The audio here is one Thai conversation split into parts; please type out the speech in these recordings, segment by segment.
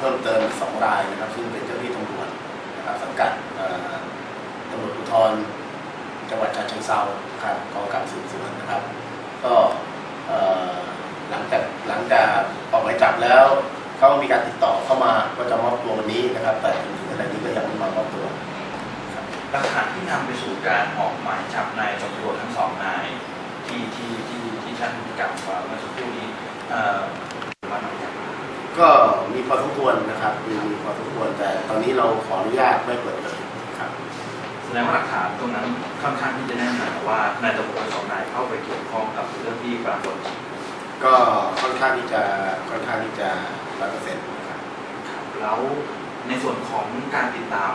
เพิ่มเติมสองรายนะครับ ซึ่งเป็นเจ้าหน้าที่ตำรวจนะครับสังกัดตำรวจภูธรจังหวัดฉะเชิงเทราครับกองกำกับสืบสวนนะครับ ก็หลังจากหลังจากออกหมายจับแล้วเขามีการติดต่อเข้ามาก็จะมอบตัววันนี้นะครับ แต่จนถึงขณะนี้ก็ยังไม่มามอบตัวหลักฐานที่นำไปสู่การออกหมายจับนายตำรวจทั้งสองนายที่ที่ที่ที่ท่านกล่าวมาเมื่อสักครู่นี้ ก็มีพอสมควรนะครับมีมีพอสมควรแต่ตอนนี้เราขออนุญาตไม่เปิดเผยครับ แสดงว่าหลักฐานตรงนั้นค่อนข้างที่จะแน่นหนาว่านายตำรวจทั้งสองนายเข้าไปเกี่ยวข้องกับเรื่องที่ปรากฏก็ค่อนข้างที่จะค่อนข้างที่จะร้อยเปอร์เซ็นต์ครับครับแล้วในส่วนของการติดตาม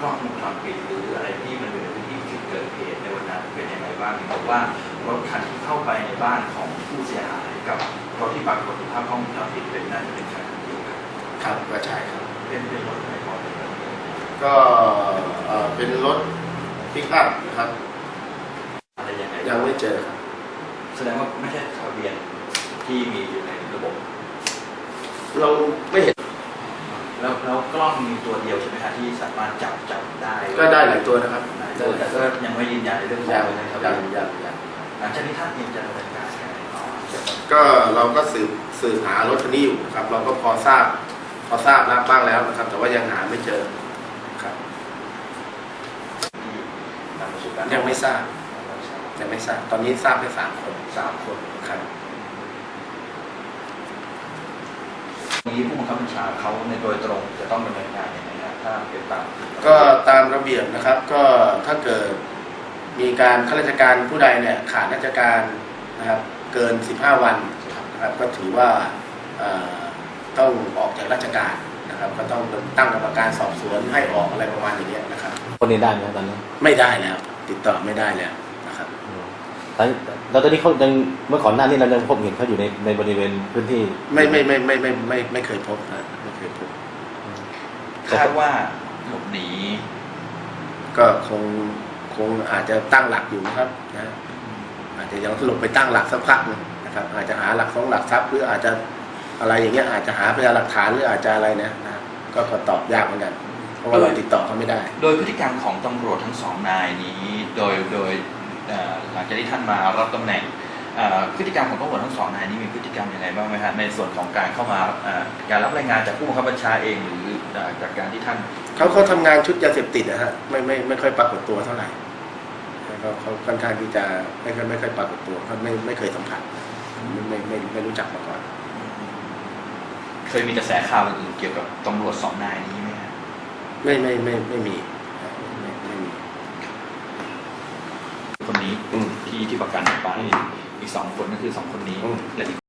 กล้องวงจรปิดหรืออะไรที่มันอยู่ในพื้นที่จุดเกิดเหตุในวันนั้นเป็นยังไงบ้างเห็นบอกว่า รถคันที่เข้าไปในบ้านของผู้เสียหายกับรถที่ปรากฏในภาพกล้องวงจรปิดเป็นน่าจะเป็นคันเดียวกันครับก็ใช่ครับเป็นเป็นรถอะไรก่อนเป็นรถอะไรก็เอ่อเป็นรถพิกอัพนะครับ อะไรยังไงยังไม่เจอครับแสดงว่าไม่ใช่ทะเบียนที่มีอยู่ในระบบ เราไม่เห็นแล้วแล้วกล้องมีตัวเดียวใช่ไหมฮะที่สามารถจับจับได้ก็ได้หลายตัวนะครับหลายตัวแต่ก็ยังไม่ยืนยันในเรื่องของยังทะยังเบียน ยังยัง หลังจากนี้ท่านเองจะดำเนินการยังไงต่อเกี่ยวกับก็เราก็สืบสืบหารถคันนี้อยู่นะครับ เราก็พอทราบ พอทราบแล้วบ้างแล้วนะครับ แต่ว่ายังหาไม่เจอครับ ที่นำมาสู่การยังไม่ทราบยังไม่ทราบตอนนี้ทราบแค่สามคนสามคนครับนี้ผู้บังคับบัญชาเขาในโดยตรงจะต้องดำเนินการยังไงฮะถ้าเป็นตามที่ก็ตามระเบียบนะครับ ก็ถ้าเกิด มีการข้าราชการผู้ใดเนี่ยขาดราชการนะครับเกิน 15 วันนะครับก็ถือว่าเอ่อต้องออกจากราชการนะครับก็ต้องตั้งกรรมการสอบสวนให้ออกอะไรประมาณอย่างเงี้ยนะครับคนนี้ได้ไหมครับตอนนี้ไม่ได้แล้ว ติดต่อไม่ได้แล้วนะครับตอนแล้วตอนนี้เขายังเมื่อก่อนหน้านี้เรายังพบเห็นเขาอยู่ในในบริเวณพื้นที่ ไม่ไม่ไม่ไม่ไม่ไม่ไม่เคยพบนะไม่เคยพบคาดว่าหลบหนีก็คงค งอาจจะตั้งหลักอยู่นะครับนะอาจจะยังลงไปตั้งหลักสักพักหนึงนะครับ อาจจะหาหลักสองหลักทรัพย์หรืออาจจะอะไรอย่างเงี้ยอาจจะหาพยานหลักฐานหรืออาจจะอะไรนะนะก็ก็ตอบยากเหมือนกันเพราะว่าเราติดต่อเขาไม่ได้ โดยพฤติกรรมของตำรวจทั้งสองนายนี้ โดยโดยเอ่อหลังจากที่ท่านมารับตำแหน่งเอ่อพฤติกรรมของตำรวจทั้งสองนายนี้มีพฤติกรรมยังไงบ้างไหมฮะในส่วนของการเข้ามาเอ่อการรับรายงานจากผู้บังคับบัญชาเองหรือเอ่อจากการที่ท่านเขาเขาทำงานชุดยาเสพติดนะฮะไม่ไม่ไม่ค่อยปรากฏตัวเท่าไหร่ เขาเขาค่อนข้างที่จะไม่ค่อยไม่ค่อยปรากฏตัวเขาไม่ไม่เคยสัมผัสไม่ไม่ไม่ไม่รู้จักมาก่อน เคยมีกระแสข่าวอื่นๆเกี่ยวกับตำรวจสองนายนี้ไหมฮะไม่ไม่ไม่ไม่มีไม่ไม่มี คนนี้อืมที่ที่ประกันออกไปอีกสองคนก็คือสองคนนี้อืม และอีก